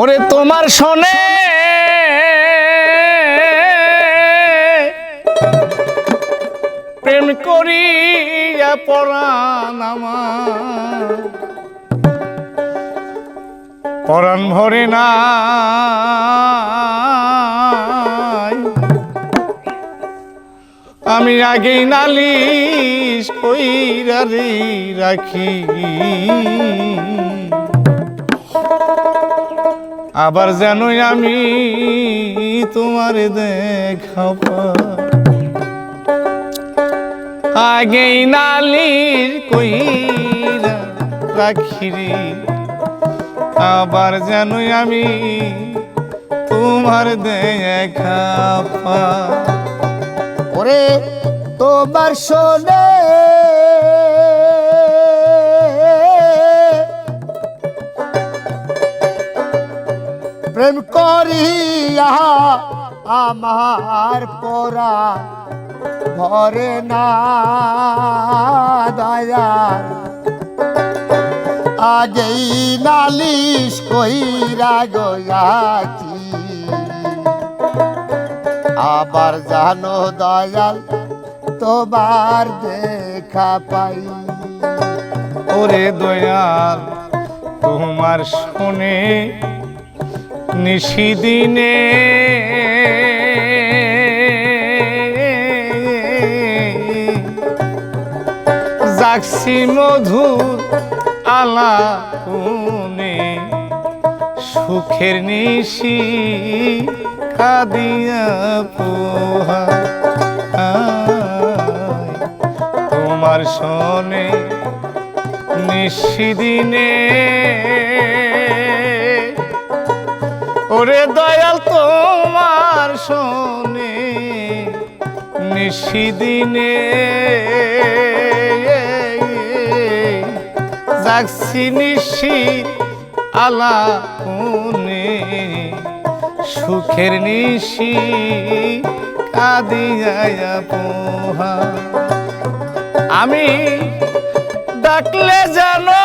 ওরে তোমার শোনে। প্রেম করিয়া পরাণ আমার। পরাণ ভরে না আমি আগেই নালিশ কইরা রাখি। আবার জানোই আমি তোমার দেখা আগেই নালির কইরা রাখিরে। আবার জানোই আমি তোমার দেখা ওরে তোমার শোনে প্রেম করিয়া আমার পরা ভরে না দয়া আগেই নালিশ কইরা গয়াছি। আবার জানো দয়াল, তোমার দেখা পাই। ওরে দয়াল, তোমার শোনে নিশিদিনে জাগছি মধু আলা কোনে সুখের নিশি কাদিয়া পোহা তোমার শোনে নিশিদিনে ওরে দয়াল তোমার শোনে, নিশিদিনে জাগছি নিশি আলা কোনে সুখের নিশি কাদিয়া পোহা। আমি ডাকলে জানো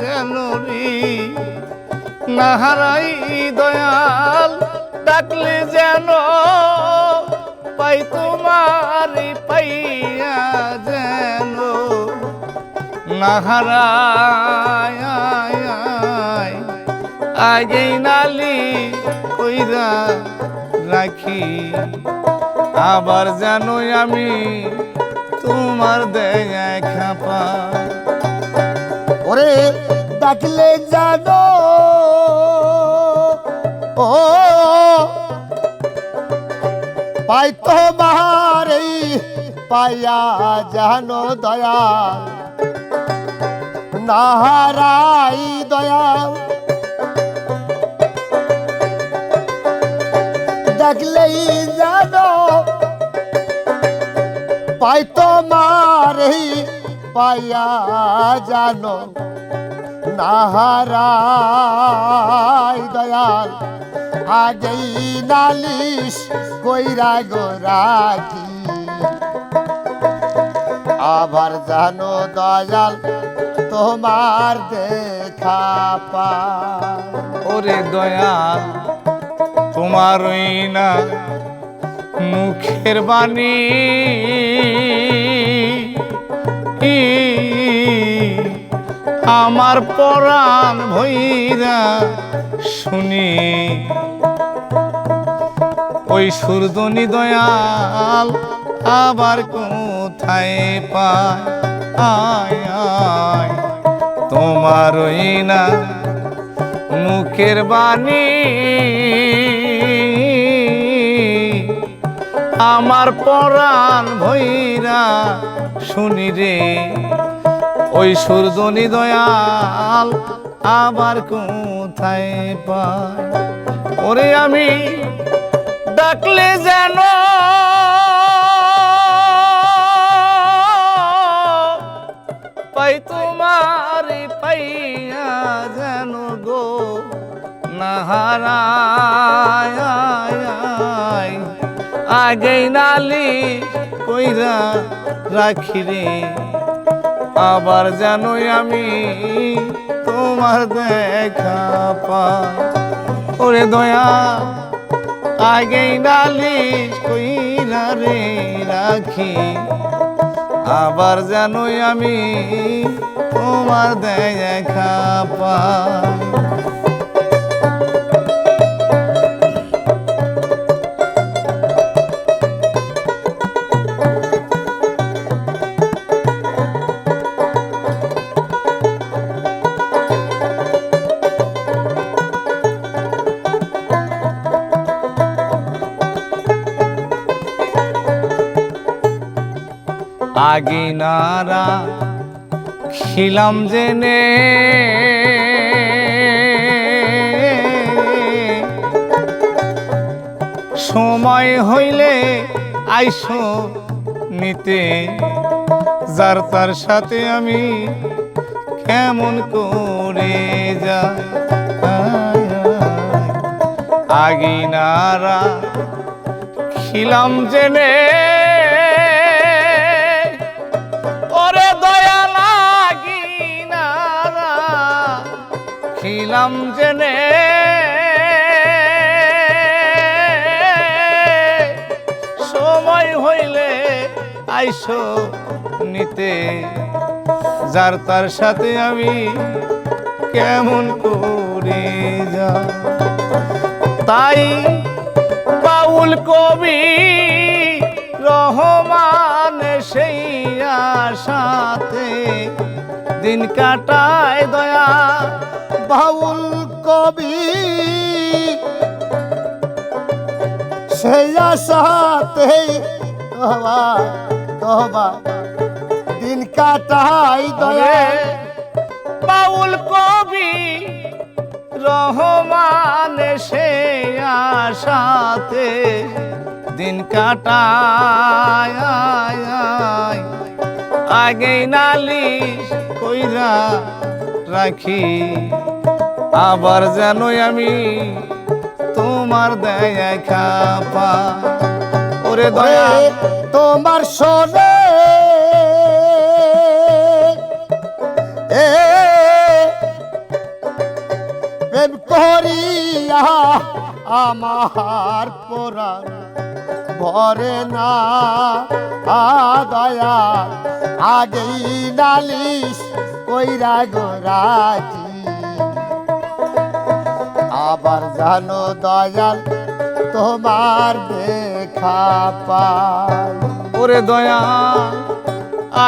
জানো নাহারাই দয়াল, ডাকলে যেন পাই তোমার, পাইয়া যেন। নাহারায় আগেই নালি কইরা রাখি। আবার জানোই আমি তোমার দেখা পা ওরে ডাকলে জানো। ও, পাই তোমার এই পাইয়া জানো দয়া নাহারাই দয়া ডাকলেই জানো। পাই তোমার এই পাইয়া জানো, নাহারাই দয়াল, আগেই নালিশ কইরা গোরাকি আবার জানো দয়াল, তোমার দেখা পা ওরে দয়াল তোমারই না মুখের বাণী আমার পরাণ ভৈরা শুনি। ওই সুরদনি দয়াল আবার কোথায় পায়? আয় আয় তোমারই না মুখের বাণী আমার পরাণ ভৈরা, শুনি রে। ওই সূর্যনি দয়াল আবার কোথায় পায়? ওরে আমি ডাকলে যেন পাই তোমার, পাইয়া যেন গো। নাহারায় আগেই নালি কইরা রাখি রে। আবার জানোই আমি তোমার দেখা পাই। ওরে দয়া, আগেই নালিশ কইরা রে রাখি। আবার জানোই আমি তোমার দেখা পাই। আগে নারা, খিলাম জেনে। সময় হইলে আইসো নিতে, যার তার সাথে আমি কেমন করে যাই। আগিনারা খিলাম জেনে। খিলাম জেনে। সময় হইলে আইসো নিতে, যার তার সাথে আমি কেমন করে যা তাই বাউল কবি রহমান সেই আশাতে দিন কাটায় দয়া বাউল কবি। সেই আশাতে তবা তবা দিন কাটাই দয়া বাউল কবি, রহমান সেই আশাতে দিন কাটায় আগে নালিশ কইরা রাখি। আবার জানোই আমি তোমার দয়া খাপা। ওরে দয়া তোমার করিয়া আমার পোড়ান ভরে না। আদয়া আগেই নালিশ কইরা গোরাজি আবার জানো দয়াল, তোমার দেখা পাই। ওরে দয়া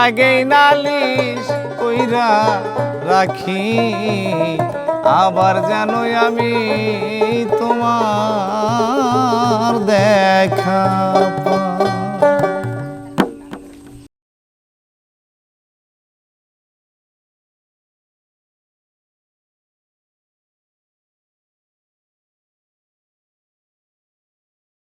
আগে নালিশ কইরা রাখি। আবার জানোই আমি তোমার দেখা